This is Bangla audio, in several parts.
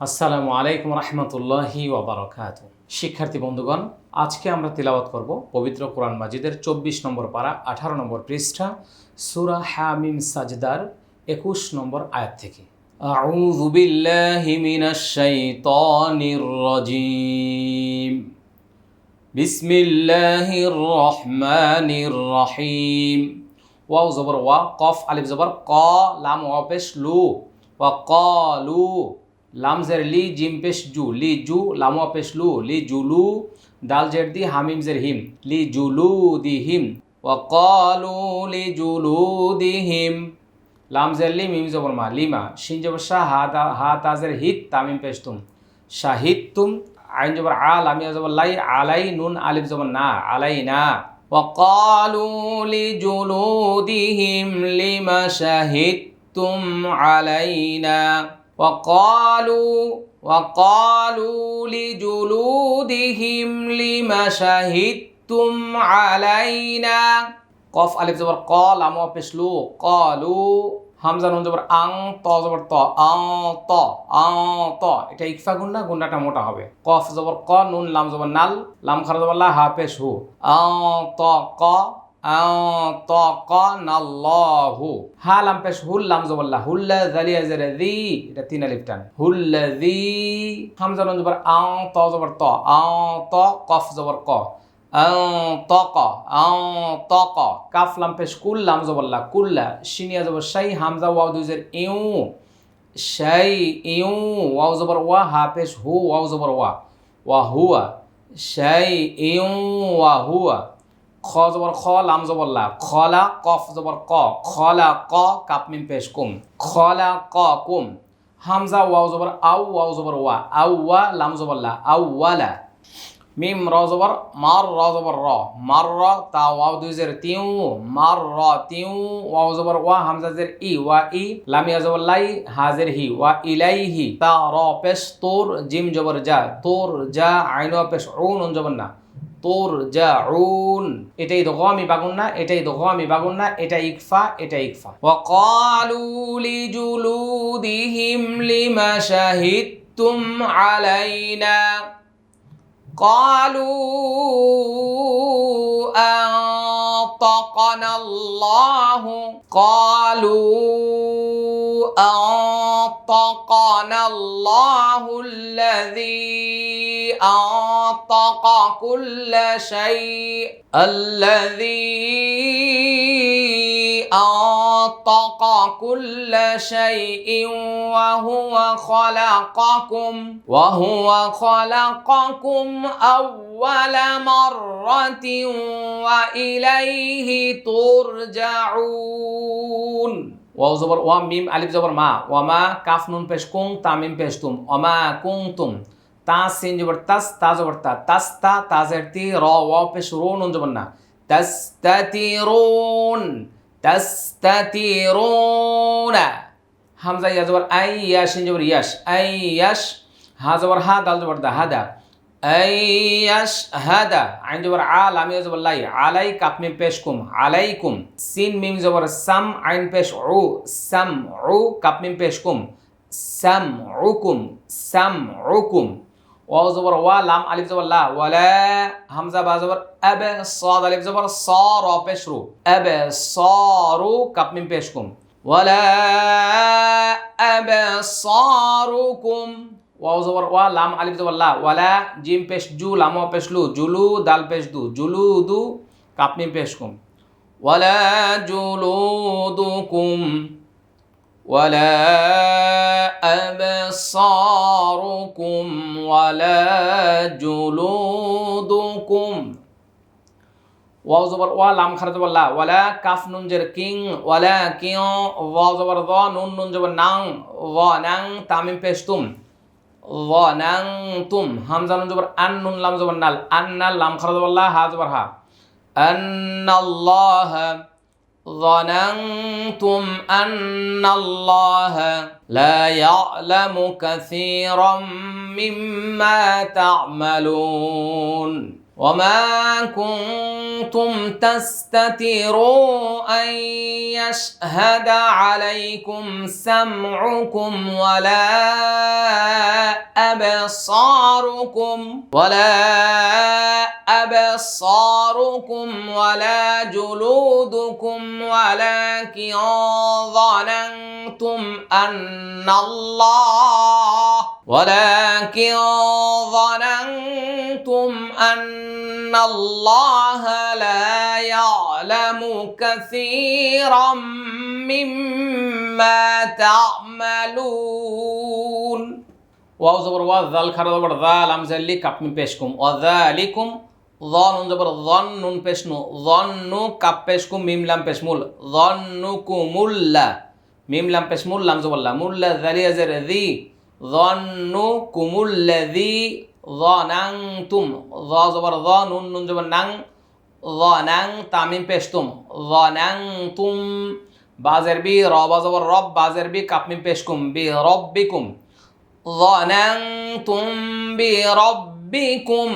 আসসালামু আলাইকুম রহমতুল্লাহি ওবরাকাত শিক্ষার্থী বন্ধুগণ আজকে আমরা তিলাওয়াত করব পবিত্র কোরআন মাজিদের চব্বিশ নম্বর পারা আঠারো নম্বর পৃষ্ঠা সুরা হামিম সাজদার একুশ নম্বর আয়াত থেকে أعوذ بالله من الشيطان الرجيم بسم الله الرحمن الرحيم ওয়াও জবর ওয়া কফ আলিফ জবর ক লাম ওয়া পেশ লু ওয়া কলু লাম জের লি জিম পেশ জু লি জু লাম ওয়া পেশ লু লি জুলু দাল জের দি হামিম জের হিম লি জুলু দি হিম ওয়া কলু লি জুলু দি হিম লাম জের লি মিম জবর মা লিমা শিন জবর শাহ হা তা হা তাজের হিত তামিম পেশ তুম শাহিদ তুম আইন জবর আ লামিয়া জবর লাই আলাই নুন আলিফ জবর না আলাই না وقالوا لجلودهم لم شهدتم علينا وقالوا وقالوا لجلودهم لم شهدتم علينا قف ألف زبر قال أمو بسلو قالوا হামজা নুন জবর আং ত জবর ত আং ত আং ত এটা ইকফা গুন্না গুন্নাটা মোটা হবে কফ জবর ক নুন লাম জবর নাল লাম খারা জবর লা হা পেশ হু আং ত ক আং ত ক নাল্লাহু হা লাম পেশ, হুল, লাম জবর লা হুল্লা জালিয়া জেরে দি এটা তিন আলিফ টান। হুল্লা দি হামজা নুন জবর আং ত জবর ত। আং ত, কফ জবর ক। তক তক কাফ, লাম, পেশ কুল্লাম জবল্লা কুল্লা শিনিয়া জবর শাই, হামজা, ওয়াও দুজের ইউ। শাই, ইউ, ওয়াও জবর ওয়া, হা, পেশ, হু, ওয়াও জবর ওয়া। ওয়া, হুয়া। শাই, ইউ, ওয়া, হুয়া। খ জবর খ, লাম জবল্লা খলা, কফ জবর ক। খলা, ক, কাপ মিম পেশ, কুম। খলা, ক, কুম। হামজা, ওয়াও জবর আউ, ওয়াও জবর ওয়া। আউ, ওয়া, লাম জবল্লা আউ ওয়ালা মিম, র জবর, মার, র জবর, র। মার, র, তা, ওয়াও, দুই, জের, তিউ। মার, র, তিউ। ওয়াও জবর, ওয়া, হামজা, জের, ই, ওয়া, ই। লামিয়া জবর, লাই হাজের হি, ওয়া ইলাইহি তা, র, পেশ, তোর, জিম জবর, যা। তোর, যা, আইন পেশ উন জবর, না। তোর যা উন এটাই দোগামি বাগুন না এটাই দোগামি বাগুন না এটা ইকফা এটা ইকফা ওয়া ক্বালু লিজুলুদিহিম লিমা শাহিদতুম আলাইনা قالوا أنطقنا الله قالوا أنطقنا الله الذي أنطق كل شيء. الذي أنطق كل شيء وهو خلقكم وهو خلقكم أول مرة وإليه ترجعون. ওয়াও জবর, ওয়া, মিম, আলিফ জবর, মা। ওয়ামা কাফ, নুন, পেশ, কুং তামিম পেশ, তুম। ওমা কুং, তুম। তা, সিন জবর, তাস, তা, জবর, তা। তাস, তা তাজের তি, র, ওয়া, পেশ, রো, নুন জবর না। তাস তাতিরুন তাস তাতিরুন হামজা, ইয়া জবর, আই ইয়াশ ইন জবর, ইয়াশ। আই, ইয়াশ। হা, জবর, হা, দাল জবর, দা হাদা আইয়াশহাদা আইন জবর আল, আমি জবর আলাই কাপমি পেশ আলাইকুম, সিন, মিম জবর আইন পেশ উ, সাম উ কাপমি পেশ কুম, সাম উকুম সাম লা ওয়ালা হামজা, বা জবর আব, সাদ, আলিফ জবর স র পেশ রু, আব, সারু কাপমি পেশ কুম। ওয়াও জবর ওয়া লাম আলিফ জবর লা ওয়ালা জিম পেশ জু লাম পেশ লু জুলু দাল পেশ দু জুলু দু কাপ মিম পেশ কুম ওয়ালা জুলুদুকুম ولا أبصاركم ولا جلودكم ওয়াও জবর ওয়া লাম খারা জবর লা ওয়ালা কাফ নুন জের কিং ওয়ালা কিং ওয়া জবর দ নুন নুন জবর নাং ওয়া নাং তামিম পেশতুম ওয়া নাং তুম হামজা নুন জবর আন নুন লাম জবর নাল আন নাল লাম খারা জবর লা হা জবর হা আন্নাল্লাহা ظننتم أن الله لا يعلم كثيرا مما تعملون وما كنتم تستتروا أن يشهد عليكم سمعكم ولا أبصاركم ولا أبصاركم ولا جلودكم ولكن ظننتم أن الله ولكن ظننتم أن الله لا يعلم كثيرا مما تعملون واو زبر واو ذال خر زبر ذال لام زلي كاب من پیشكم وذالكم ظن زبر ظن نون پیشنو ظن كاب پیشكم ميم لام پیشمول ظنكم الله ميم لام پیشمول لام زبر لام الله ذلي زر ذي ظنكم الذي নাং তুম জবর জ নুন নুন জবর নাং নাং তামিম পেশতুম নাং তুম, বাজের বি, র বাজবর রব, বাজের বি, কাপমিম পেশকুম বি রব বিকুম নাং তুম, বি রব বিকুম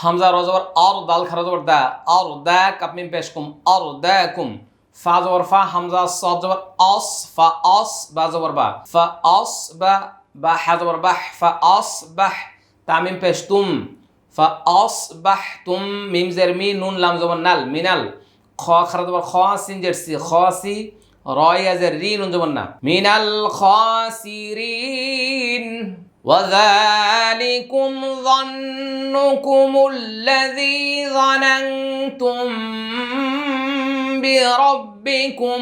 হামজা রজবর আর, দাল খারা জবর দা, আর, দা, কাপমিম পেশকুম আর, দা, কুম। ফা জবর ফা, হামজা, সব জবর অস ফা অস বা জবর বা। ফা অস বা বা, হা বাহ ফা অস বাহ। তামিম পেশতুম ফা আস বাহ তুম মিম জের মি নুন লাম জবর নাল মিনাল খ খারা জবর খ সিন জের সি খ সি রয় আজের রি নুন জবর না মিনাল খাসিরিন وذلكم ظنكم الذي ظننتم بربكم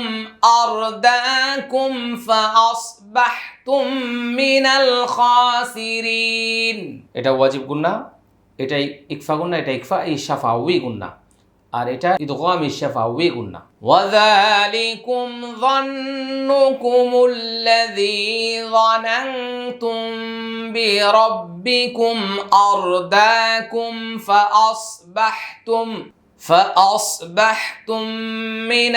أرداكم فأصبحتم من الخاسرين এটা ওয়াজিব গুন্না এটাই ইকফা গুন্না এটা ইকফা এই শাফাউই গুন্না আর এটা ইদগাম শাফাউই গুন্না وذلكم ظنكم الذي ظننتم بربكم أرداكم فأصبحتم فأصبحتم من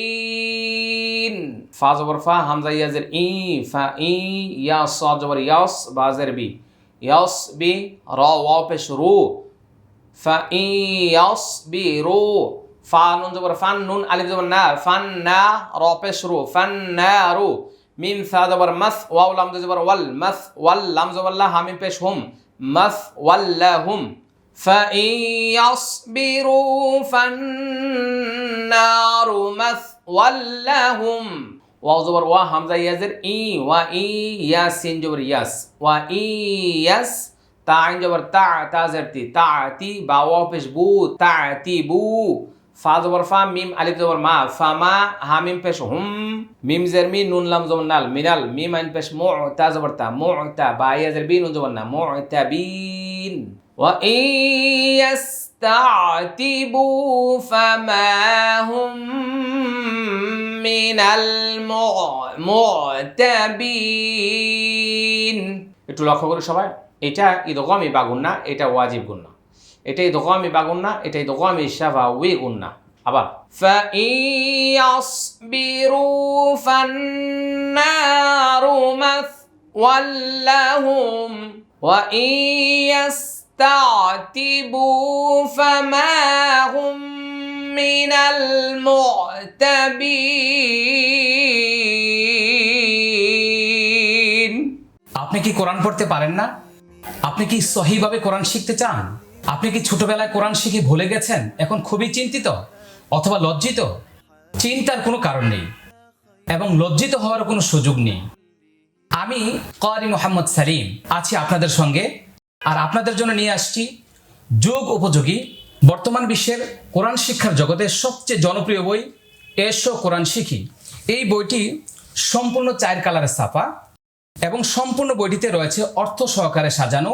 الخاسرين فا زبر فا همزة يزر إي فا إي يا صاد زبر ياس بازر بي ياس بي را واپش رو فإن يصبروا ফা নুন জবর ফান নুন আলিফ জবর না ফান না র পেশ রু ফান না রু মিম সা জবর মাস ওয়াও লাম জবর ওয়াল মাস ওয়াল লাম জবর লা হামিম পেশ হুম মাস ওয়াল্লাহুম فإن يصبروا فالنار مثوى لهم. واو وا همزه يزر إي وإي يس جبر يس وإي يس تا جبر تا تا زرتي تعتي بِش واو پیش بو. تعتي بو. فا زبر فا ميم ألف زبر ما. فما ها ميم هم. ميم زر مي نون لم زبر نال. منال ميم ان بش مو تا زبر تا. مو تا. با يزر بي نون زبر نا. مو تا بي. নুন জবর না মু তা বিন ওয়া ইয়াস্তাতিবু ফামা হুম মিনাল মুতাবিন একটু লক্ষ্য করি সবাই এটা ইদগামি বা গুন্না এটা ওয়াজিব গুন্না এটা ইদগামি বা গুন্না এটা ইদগামি শাফা উই গুন্না আবার فإن يصبروا فالنار مثوى لهم وإن يستعتبوا فما هم من المعتبين আপনি কি কোরআন পড়তে পারেন না আপনি কি সহিভাবে কোরআন শিখতে চান আপনি কি ছোটবেলায় কোরআন শিখে ভুলে গেছেন এখন খুবই চিন্তিত অথবা লজ্জিত চিন্তার কোনো কারণ নেই এবং লজ্জিত হওয়ার কোনো সুযোগ নেই আমি করি মোহাম্মদ সালিম আছি আপনাদের সঙ্গে। আর আপনাদের জন্য নিয়ে আসছি যুগ উপযোগী, বর্তমান বিশ্বের কোরআন শিক্ষার জগতের সবচেয়ে জনপ্রিয় বই, এসো কোরআন শিখি। এই বইটি সম্পূর্ণ চায়ের কালারের ছাপা এবং সম্পূর্ণ বইটিতে রয়েছে অর্থ সহকারে সাজানো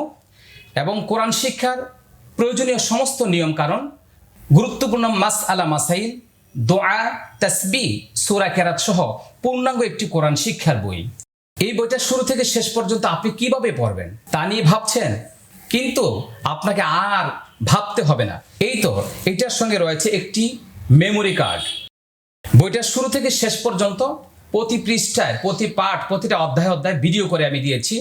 এবং কোরআন শিক্ষার প্রয়োজনীয় সমস্ত নিয়ম কারণ, গুরুত্বপূর্ণ মাস আলা মাসাইল, দোয়া, তসবি, সুরা কেরাত সহ পূর্ণাঙ্গ একটি কোরআন শিক্ষার বই। এই বইটা শুরু থেকে শেষ পর্যন্ত আপনি কীভাবে পড়বেন? তা নিয়ে ভাবছেন? কিন্তু আপনাকে আর ভাবতে হবে না। এই তো, এটার সঙ্গে রয়েছে একটি মেমোরি কার্ড বইটার শুরু থেকে শেষ পর্যন্ত প্রতি পৃষ্ঠায়, প্রতি পাঠ, প্রতিটা অধ্যায় অধ্যায় ভিডিও করে আমি দিয়েছি।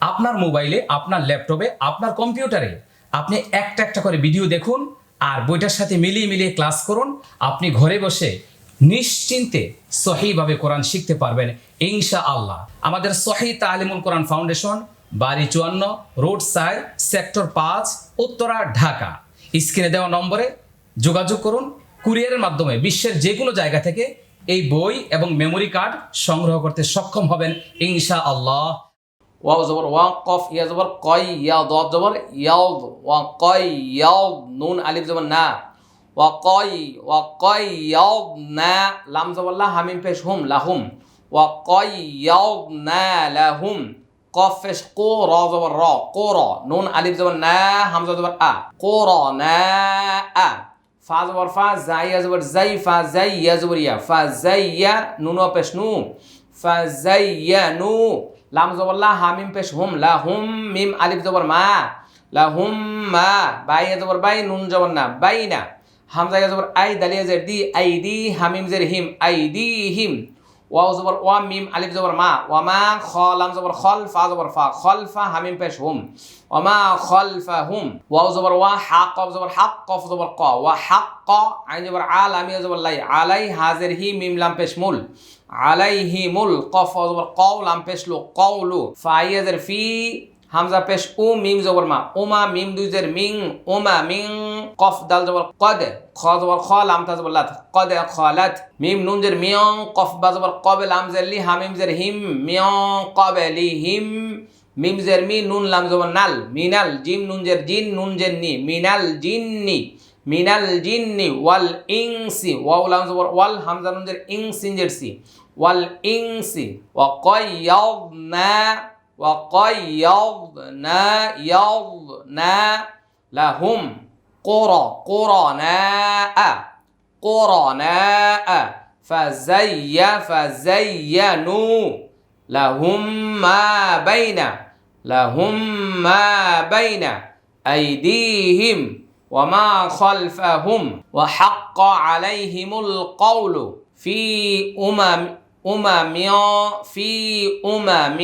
আপনার মোবাইলে আপনার ল্যাপটপে আপনার কম্পিউটারে আপনি একটা একটা করে ভিডিও দেখুন আর বইটার সাথে মিলিয়ে মিলিয়ে ক্লাস করুন। আপনি ঘরে বসে নিশ্চিন্তে সহিভাবে কোরআন শিখতে পারবেন ইনশা আল্লাহ আমাদের সহি তালিমুল কোরআন ফাউন্ডেশন, বাড়ি চুয়ান্ন, রোড সাইড সেক্টর পাঁচ, উত্তরা, ঢাকা। স্ক্রিনে দেওয়া নম্বরে যোগাযোগ করুন, কুরিয়ারের মাধ্যমে বিশ্বের যে কোনো জায়গা থেকে এই বই এবং মেমোরি কার্ড সংগ্রহ করতে সক্ষম হবেন ইনশা আল্লাহ ওয়াও জবর ওয়া কফ, ইয়া জবর, কয়, ইয়া দদ জবর ওয়া কয় ইয়াউদ নুন, আলিফ জবর, না। ওয়া কয় ওয়া কয় ইয়াউদ না লাম জবর হামিম পেশ হুম লাহুম ওয়া কয় ইয়াউদ না লাহুম কফ পেশ কো র জবর র কো র নুন আলিফ জবর না হামজা আ কো র না আ ফা ফা জাইয়া জবর জাই ফা জাইয়া জবর ইয়া ফা জাইয়া নুন পেশ নু ফা জাইয়া নু লাম হামিম পেশ হুম লা হুম মিম আলিফ মা লা হুম মা বাই নুন জবর না বাই না হামজা জবর আই দালিয়া জের দি, আই দি হামিম জের হিম, আই দি হিম। ওয়াও জবর, ওয়া মিম, আলিফ জবর, মা। ওয়া মা খ লাম জবর খল ফা জবর, ফা খল ফা হামিম পেশ হুম। ওয়া মা খল ফা হুম। ওয়াও জবর, ওয়া হা কফ জবর হাক কফ জবর, ক। ওয়া হাক ক আইন জবর আ লাম ইয়া জবর, লাই, আলাই হাজের হি মিম লাম পেশ মুল। আলাইহি মুল কফ জবর কও লাম পেশ লু, কওলু। ফা ইয়া জের ফি হামজা পেশ উ মিম জবর মা, উমা মিম দুই জের মিং, উমা মিং, কফ দাল জবর কদ, খ জবর খ, লাম তা জবর লাত, কদ খলাত মিম নুন জের মিয়ং, কফ বা জবর কবে, লাম জের লি হামিম জের হিম, মিয়ং কবে লি, হিম, মিম জের মি, নুন লাম জবর নাল, মিনাল জিম নুন জের জিন, নুন জের নি, মিনাল জিন্নি মিনাল জিন জিন্নি ওয়াল ইংসি ওয়াও লাম জবর ওয়াল, হামজা নুন জের ইং সিন জের সি, ওয়াল ইংসি ওয়া কয়াদনা وقيضنا يضنا لهم. قرى قرناء قرناء. فزي فزينوا لهم ما بين لهم ما بين أيديهم وما خلفهم. وحق عليهم القول في أمم أمم في أمم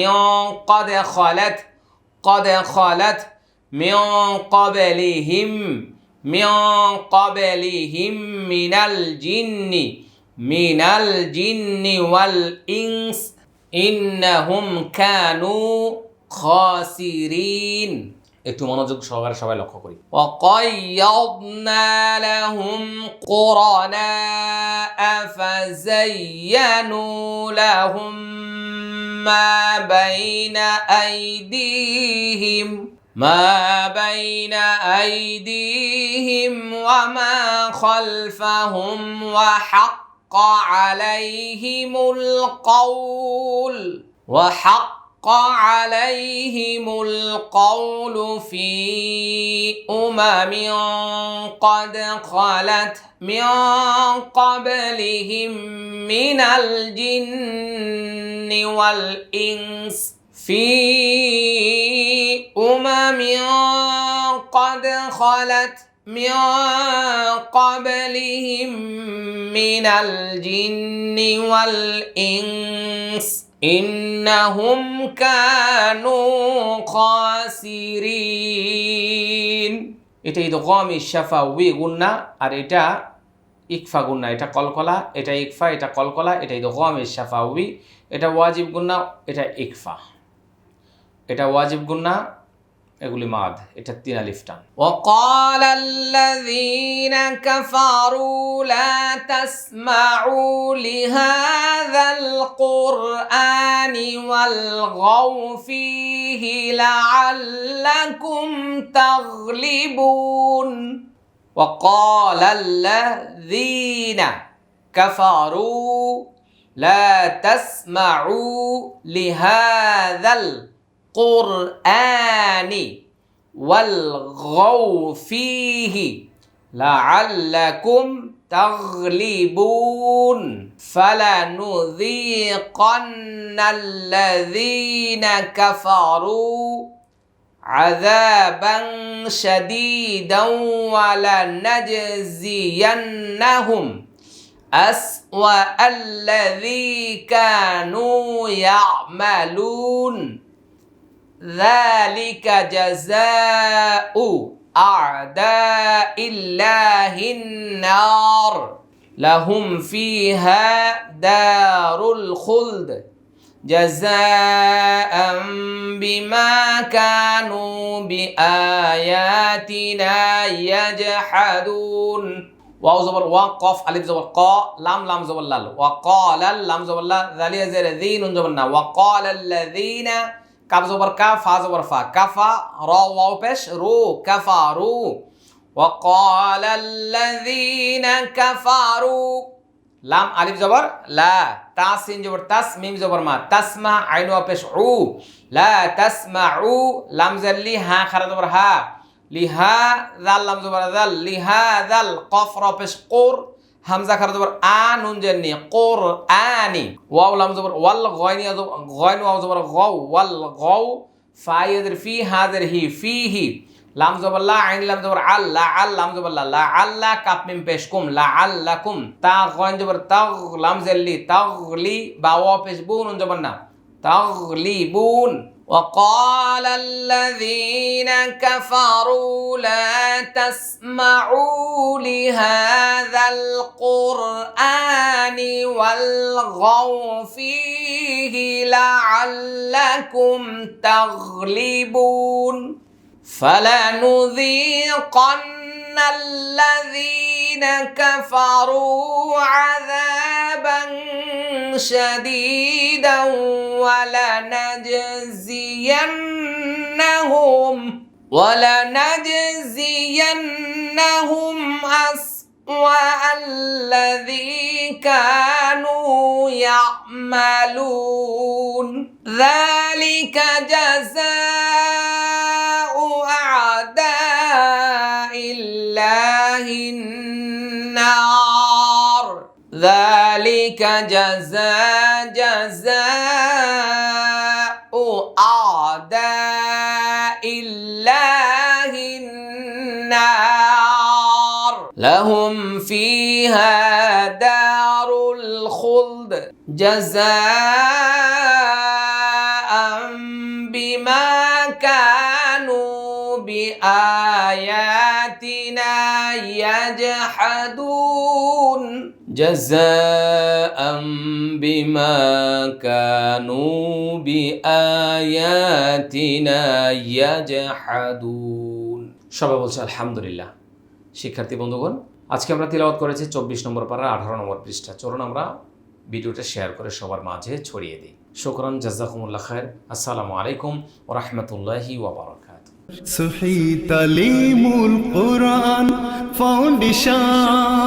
قد خلت قد خلت من قبلهم من قبلهم من الجن من الجن والإنس إنهم كانوا خاسرين. একটু মনোযোগ সহকারে সবাই লক্ষ্য করি وقيضنا لهم قرناء فزينوا لهم ما بين أيديهم ما بين أيديهم وما خلفهم وحق عليهم القول وحق عليهم القول في أمم قد خلت من قبلهم من الجن والإنس في أمم قد خلت من قبلهم من الجن والإنس ইন্নাহুম কানু খাসিরিন এটা ঈদ গম ইশাফা উই গুন্না, আর এটা ইকফা গুন্না, এটা কলকলা, এটা ইকফা, এটা কলকলা, এটা ঈদ গম ইশাফা উই, এটা ওয়াজিব গুন্না, এটা ইকফা। এটা ওয়াজিব গুন্না এগুলি মাদ এটা তিন আলিফ টান وقال الذين كفروا لا تسمعوا لهذا القرآن والغوا فيه لعلكم تغلبون وقال الذين كفروا لا تسمعوا لهذا القرآن والغوا فيه لعلكم تغلبون فلنذيقن الذين كفروا عذابا شديدا ولنجزينهم أسوأ الذي كانوا يعملون. ذلك جزاء أعداء الله النار. لهم فيها دار الخلد. جزاء بما كانوا بآياتنا يجحدون. واو زبر وقف ألف زبر قاء لام لام زبر لال. وقال لام زبر لال. ذلك زر ذين وقال الذين কাফ জবর কা ফা জবর ফা কাফা র ওয়াও পেশ রু কাফারু وقال الذين كفروا লাম আলিফ জবর লা তাসিন জবর তাস মিম জবর মা তাসমা আইনু পেশ উ লা তাসমাউ লাম জাল্লি হা খারা জবর হা লিহা জাল লাম জবর জাল লিহা জাল কফ র পেশ কুর হামজা খারাজ জবর আ, নুন জানি কোর আনি ওয়াও লাম জবর ওয়াল গয়নি গয়ন ওয়াও জবর গও, ওয়াল গও ফাইয়েদের ফি হাজের হি, ফি হি। লাম জবর লা, আইন লাম জবর আল্লাহ আল্লাহ লাম জবর লা আল্লাহ কাপ মিম পেশ কুম, লা আল্লাহ কুম। তা গয়ন জবর তাগ, লাম জেল্লি তাগলি বা ওয়া পেশ বুন জবর না। তাগলি বুন। وقال الذين كفروا لا تسمعوا لهذا القرآن والغوا فيه لعلكم تغلبون. فلنذيقن الذين كفروا عذابا شديدا ولنجزينهم ولنجزينهم أسوأ الذي كانوا يعملون. ذلك جزاء أعداء الله النار. ذلك جزاء جزاء أعداء الله النار. لهم فيها دار الخلد جزاء بما كانوا بآياتنا يجحدون. جزاء بما كانوا بآياتنا يجحدون সবাই বলছে আলহামদুলিল্লাহ শিক্ষার্থী বন্ধুগণ আজকে আমরা তিলাওয়াত করেছি চব্বিশ নম্বর পারা আঠারো নম্বর পৃষ্ঠা চলুন আমরা ভিডিওটা শেয়ার করে সবার মাঝে ছড়িয়ে দিই শুকরান জাজাকুমুল্লাহ খায়ের আসসালামু আলাইকুম ও রহমতুল্লাহি ওবরাকাত সহি তালিমুল কোরআন ফাউন্ডেশন